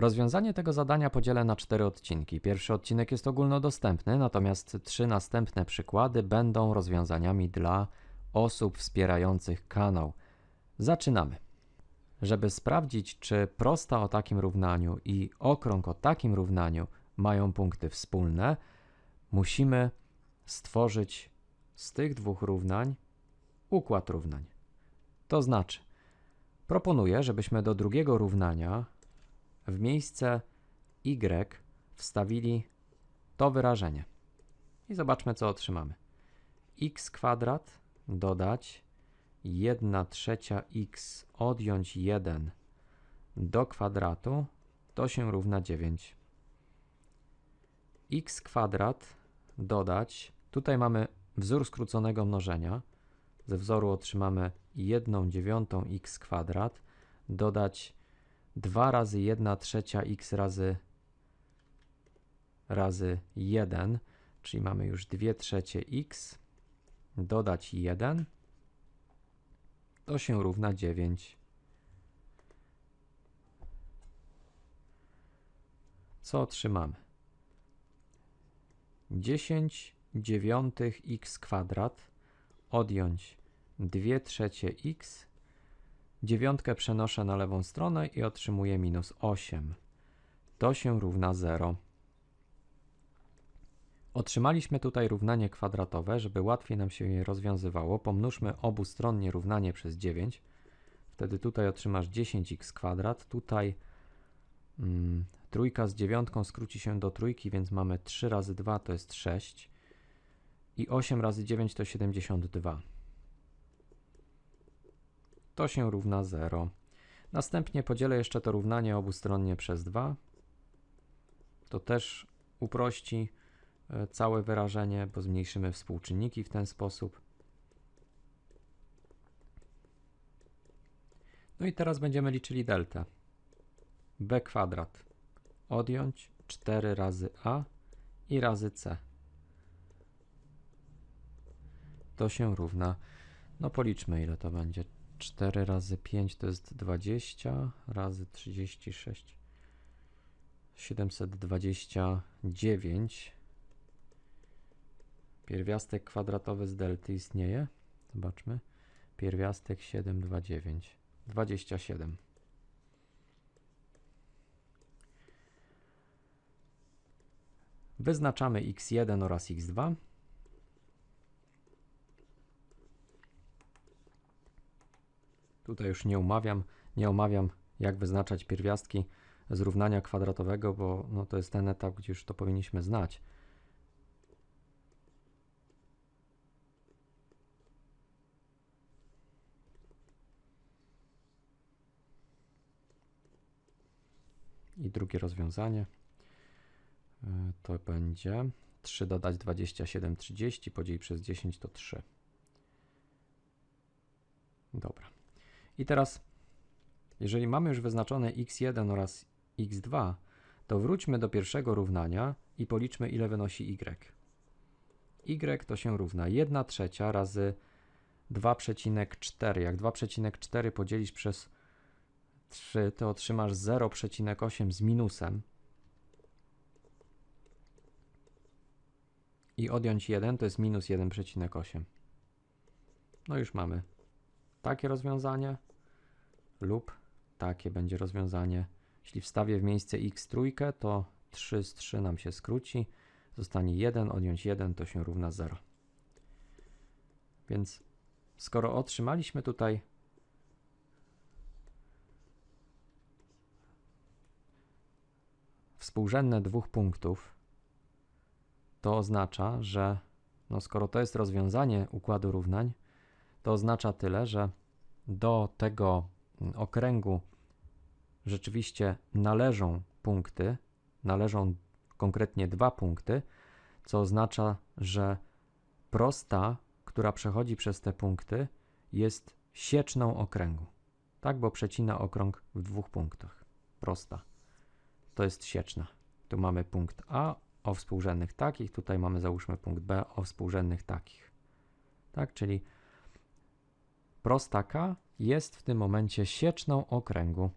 Rozwiązanie tego zadania podzielę na cztery odcinki. Pierwszy odcinek jest ogólnodostępny, natomiast trzy następne przykłady będą rozwiązaniami dla osób wspierających kanał. Zaczynamy. Żeby sprawdzić, czy prosta o takim równaniu i okrąg o takim równaniu mają punkty wspólne, musimy stworzyć z tych dwóch równań układ równań. To znaczy, proponuję, żebyśmy do drugiego równania w miejsce y wstawili to wyrażenie. I zobaczmy, co otrzymamy. x kwadrat dodać 1 trzecia x odjąć 1 do kwadratu to się równa 9. x kwadrat dodać, tutaj mamy wzór skróconego mnożenia. Ze wzoru otrzymamy 1 dziewiątą x kwadrat dodać 2 razy 1 trzecia x razy razy 1, czyli mamy już 2 trzecie x, dodać 1, to się równa 9. Co otrzymamy? 10 dziewiątych x kwadrat odjąć 2 trzecie x Dziewiątkę przenoszę na lewą stronę i otrzymuję minus 8. To się równa 0. Otrzymaliśmy tutaj równanie kwadratowe, żeby łatwiej nam się je rozwiązywało. Pomnóżmy obustronnie równanie przez 9. Wtedy tutaj otrzymasz 10x kwadrat. Tutaj mm, trójka z dziewiątką skróci się do trójki, więc mamy 3 razy 2 to jest 6. I 8 razy 9 to 72 to się równa 0. Następnie podzielę jeszcze to równanie obustronnie przez 2. To też uprości e, całe wyrażenie, bo zmniejszymy współczynniki w ten sposób. No i teraz będziemy liczyli deltę. b kwadrat odjąć 4 razy a i razy c. To się równa, no policzmy ile to będzie. 4 razy 5 to jest 20, razy 36, 729. Pierwiastek kwadratowy z delty istnieje. Zobaczmy. Pierwiastek 729. 27. Wyznaczamy x1 oraz x2. Tutaj już nie umawiam, nie omawiam, jak wyznaczać pierwiastki z równania kwadratowego, bo no, to jest ten etap, gdzie już to powinniśmy znać. I drugie rozwiązanie y, to będzie 3 dodać 27, 30, podzielić przez 10 to 3. Dobra. I teraz, jeżeli mamy już wyznaczone x1 oraz x2, to wróćmy do pierwszego równania i policzmy, ile wynosi y. y to się równa 1 trzecia razy 2,4. Jak 2,4 podzielisz przez 3, to otrzymasz 0,8 z minusem. I odjąć 1 to jest minus 1,8. No już mamy takie rozwiązanie lub takie będzie rozwiązanie. Jeśli wstawię w miejsce x trójkę, to 3 z 3 nam się skróci. Zostanie 1, odjąć 1 to się równa 0. Więc skoro otrzymaliśmy tutaj współrzędne dwóch punktów, to oznacza, że no skoro to jest rozwiązanie układu równań, to oznacza tyle, że do tego okręgu rzeczywiście należą punkty, należą konkretnie dwa punkty, co oznacza, że prosta, która przechodzi przez te punkty, jest sieczną okręgu. Tak, bo przecina okrąg w dwóch punktach. Prosta. To jest sieczna. Tu mamy punkt A o współrzędnych takich, tutaj mamy załóżmy punkt B o współrzędnych takich. Tak, czyli prosta K jest w tym momencie sieczną okręgu.